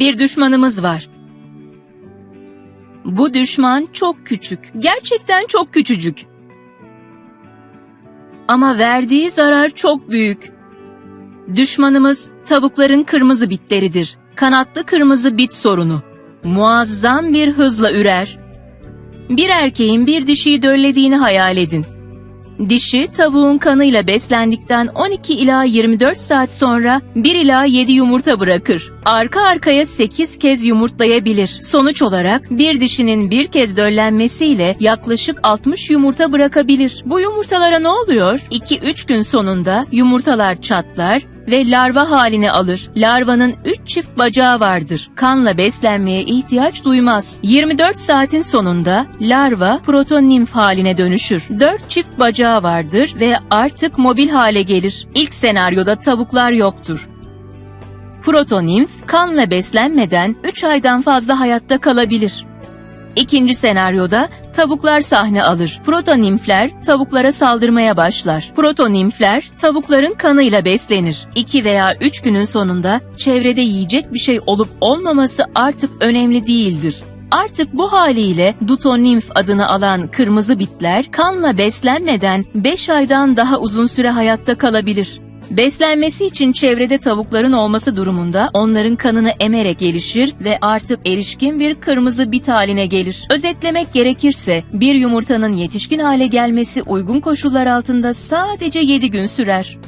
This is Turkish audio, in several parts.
Bir düşmanımız var. Bu düşman çok küçük. Gerçekten çok küçücük. Ama verdiği zarar çok büyük. Düşmanımız tavukların kırmızı bitleridir. Kanatlı kırmızı bit sorunu. Muazzam bir hızla ürer. Bir erkeğin bir dişiyi döllediğini hayal edin. Dişi tavuğun kanıyla beslendikten 12 ila 24 saat sonra 1 ila 7 yumurta bırakır. Arka arkaya 8 kez yumurtlayabilir. Sonuç olarak bir dişinin bir kez döllenmesiyle yaklaşık 60 yumurta bırakabilir. Bu yumurtalara ne oluyor? 2-3 gün sonunda yumurtalar çatlar ve larva halini alır. Larvanın 3 çift bacağı vardır. Kanla beslenmeye ihtiyaç duymaz. 24 saatin sonunda larva protonimf haline dönüşür. 4 çift bacağı vardır ve artık mobil hale gelir. İlk senaryoda tavuklar yoktur. Protonimf kanla beslenmeden 3 aydan fazla hayatta kalabilir. İkinci senaryoda tavuklar sahne alır. Protonimfler tavuklara saldırmaya başlar. Protonimfler tavukların kanıyla beslenir. 2 veya 3 günün sonunda çevrede yiyecek bir şey olup olmaması artık önemli değildir. Artık bu haliyle dutonimf adını alan kırmızı bitler kanla beslenmeden 5 aydan daha uzun süre hayatta kalabilir. Beslenmesi için çevrede tavukların olması durumunda onların kanını emerek gelişir ve artık erişkin bir kırmızı bit haline gelir. Özetlemek gerekirse bir yumurtanın yetişkin hale gelmesi uygun koşullar altında sadece 7 gün sürer.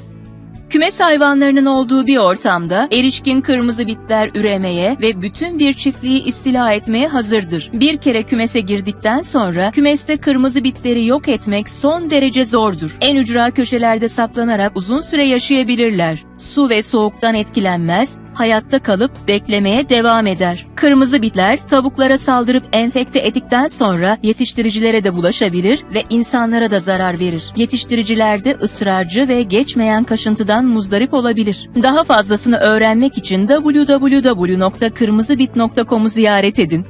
Kümes hayvanlarının olduğu bir ortamda erişkin kırmızı bitler üremeye ve bütün bir çiftliği istila etmeye hazırdır. Bir kere kümese girdikten sonra kümeste kırmızı bitleri yok etmek son derece zordur. En ücra köşelerde saklanarak uzun süre yaşayabilirler. Su ve soğuktan etkilenmez, hayatta kalıp beklemeye devam eder. Kırmızı bitler tavuklara saldırıp enfekte ettikten sonra yetiştiricilere de bulaşabilir ve insanlara da zarar verir. Yetiştiriciler de ısrarcı ve geçmeyen kaşıntıdan muzdarip olabilir. Daha fazlasını öğrenmek için www.kırmızıbit.com'u ziyaret edin.